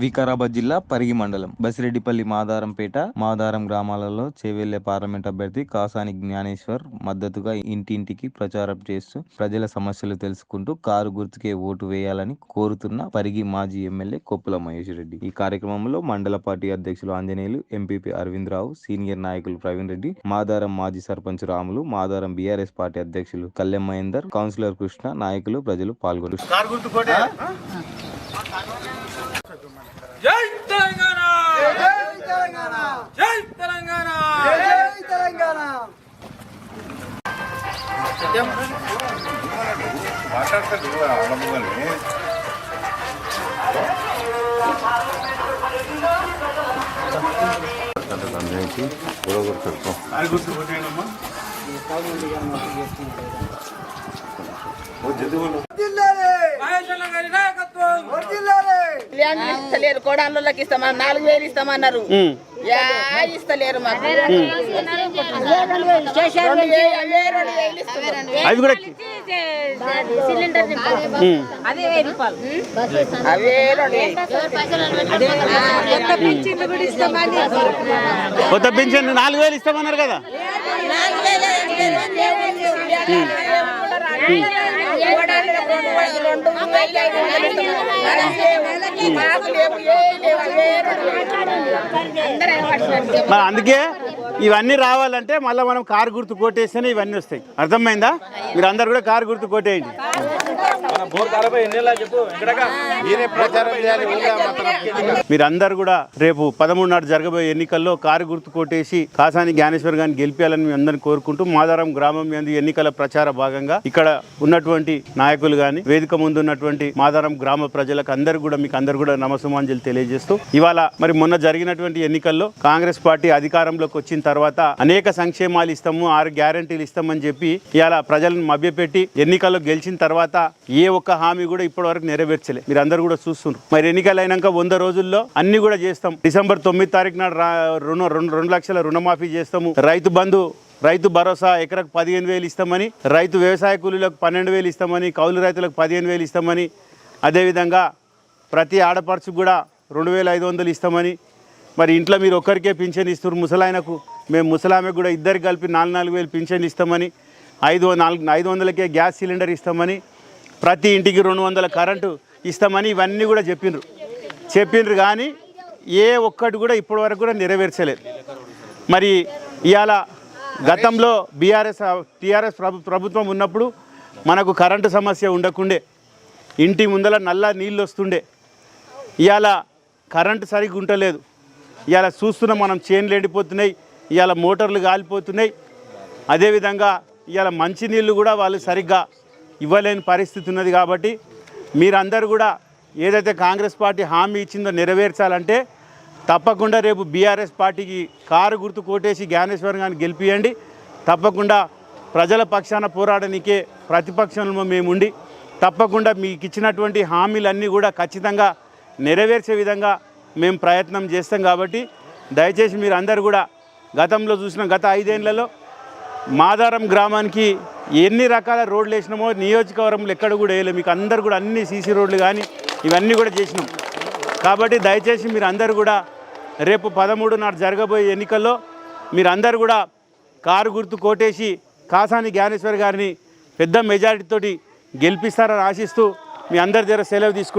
వికారాబాద్ జిల్లా పరిగి మండలం. బసిరెడ్డిపల్లి మాదారంపేట మాదారం గ్రామాలలో చేవెళ్ళే పార్లమెంట్ అభ్యర్థి కాసాని జ్ఞానేశ్వర్ మద్దతుగా ఇంటింటికి ప్రచారం చేస్తూ ప్రజల సమస్యలు తెలుసుకుంటూ కారు గుర్తుకే ఓటు వేయాలని కోరుతున్న పరిగి మాజీ ఎమ్మెల్యే కొప్పుల మహేష్ రెడ్డి. ఈ కార్యక్రమంలో మండల పార్టీ అధ్యక్షులు ఆంజనేయులు ఎంపీపీ అరవింద్ రావు సీనియర్ నాయకులు ప్రవీణ్ రెడ్డి మాదారం మాజీ సర్పంచ్ రాములు మాదారం బీఆర్ఎస్ పార్టీ అధ్యక్షులు కళ్యాణ్ మహేందర్ కౌన్సిలర్ కృష్ణ నాయకులు ప్రజలు పాల్గొన్నారు. కారు గుర్తు కోటే జై తెలంగాణ! జై తెలంగాణ! జై తెలంగాణ. జై తెలంగాణ మహేష్ అన్న గారి నాయకత్వం! ల్యాండ్ ఇస్తలేరు కోడాళ్ళకి ఇస్తామన్నారు నాలుగు వేలు ఇస్తామన్నారు. యా ఇస్తలేరు మాకు. అవే కూడా అదే వెయ్యి రూపాయలు. అవే కొత్త పెన్షన్ నాలుగు వేలు ఇస్తామన్నారు కదా. మరి అందుకే ఇవన్నీ రావాలంటే మళ్ళీ మనం కారు గుర్తు కొట్టేస్తేనే ఇవన్నీ వస్తాయి. అర్థమైందా? మీరు అందరు కూడా కారు గుర్తు కొట్టేయండి మీరందరూ కూడా రేపు పదమూడు నాడు జరగబోయే ఎన్నికల్లో కారు గుర్తు కొట్టేసి కాసాని జ్ఞానేశ్వర్ గారిని గెలిపించాలని మేము అందరిని కోరుకుంటూ మాదారం గ్రామం యందు ఎన్నికల ప్రచార భాగంగా ఇక్కడ ఉన్నటువంటి నాయకులు గాని వేదిక ముందు ఉన్నటువంటి మాదారం గ్రామ ప్రజలకు అందరు కూడా మీకు అందరు కూడా నమస్సుమాంజలి తెలియజేస్తూ ఇవాళ మరి మొన్న జరిగినటువంటి ఎన్నికల్లో కాంగ్రెస్ పార్టీ అధికారంలోకి వచ్చిన తర్వాత అనేక సంక్షేమాలు ఇస్తాము ఆరు గ్యారంటీలు ఇస్తామని చెప్పి ఇవాళ ప్రజలను మభ్యపెట్టి ఎన్నికల్లో గెలిచిన తర్వాత ఏ ఒక్క హామీ కూడా ఇప్పటి వరకు నెరవేర్చలే. మీరు అందరు కూడా చూస్తున్నారు. మరి ఎన్నికలు అయినాక వంద రోజుల్లో అన్ని కూడా చేస్తాం. డిసెంబర్ తొమ్మిది తారీఖు నాడు రుణ రెండు రెండు లక్షల రుణమాఫీ చేస్తాము. రైతు బంధు రైతు భరోసా ఎకరకు పదిహేను వేలు ఇస్తామని రైతు వ్యవసాయ కూలీలకు పన్నెండు వేలు ఇస్తామని కౌలు రైతులకు పదిహేను వేలు ఇస్తామని అదేవిధంగా ప్రతి ఆడపడుచుకు కూడా రెండు వేల ఐదు వందలు ఇస్తామని మరి ఇంట్లో మీరు ఒక్కరికే పింఛన్ ఇస్తున్నారు. ముసలాయనకు మేము ముసలామెకు కూడా ఇద్దరు కలిపి నాలుగు నాలుగు వేలు పింఛన్ ఇస్తామని ఐదు నాలుగు ఐదు వందలకే గ్యాస్ సిలిండర్ ఇస్తామని ప్రతి ఇంటికి రెండు వందల కరెంటు ఇస్తామని ఇవన్నీ కూడా చెప్పిండ్రు చెప్పిండ్రు కానీ ఏ ఒక్కటి కూడా ఇప్పటివరకు కూడా నెరవేర్చలేదు. మరి ఇవాళ గతంలో బీఆర్ఎస్ టీఆర్ఎస్ ప్రభు ప్రభుత్వం ఉన్నప్పుడు మనకు కరెంటు సమస్య ఉండకుండే ఇంటి ముందల నల్ల నీళ్ళు వస్తుండే ఇవాళ కరెంటు సరిగ్గా ఉండలేదు. ఇవాళ చూస్తున్నాం మనం చేన్లు ఎండిపోతున్నాయి ఇవాళ మోటార్లు కాలిపోతున్నాయి. అదేవిధంగా ఇవాళ మంచినీళ్ళు కూడా వాళ్ళు సరిగ్గా ఇవ్వలేని పరిస్థితి ఉన్నది కాబట్టి మీరందరూ కూడా ఏదైతే కాంగ్రెస్ పార్టీ హామీ ఇచ్చిందో నెరవేర్చాలంటే తప్పకుండా రేపు బీఆర్ఎస్ పార్టీకి కారు గుర్తు కోటేసి జ్ఞానేశ్వరం గారిని గెలిపియండి. తప్పకుండా ప్రజల పక్షాన పోరాడనికే ప్రతిపక్షంలో మేముండి తప్పకుండా మీకు ఇచ్చినటువంటి హామీలన్నీ కూడా ఖచ్చితంగా నెరవేర్చే విధంగా మేము ప్రయత్నం చేస్తాం కాబట్టి దయచేసి మీరు అందరు కూడా గతంలో చూసిన గత ఐదేళ్ళలో మాదారం గ్రామానికి ఎన్ని రకాల రోడ్లు వేసినామో నియోజకవర్గంలో ఎక్కడ కూడా వేయలేదు. మీకు అందరు కూడా అన్ని సీసీ రోడ్లు కానీ ఇవన్నీ కూడా చేసినాం. కాబట్టి దయచేసి మీరు అందరు కూడా రేపు పదమూడు నాడు జరగబోయే ఎన్నికల్లో మీరు అందరు కూడా కారు గుర్తు కోటేసి కాసాని జ్ఞానేశ్వర్ గారిని పెద్ద మెజారిటీతోటి గెలిపిస్తారని ఆశిస్తూ మీ అందరి దగ్గర సెలవు తీసుకుంటూ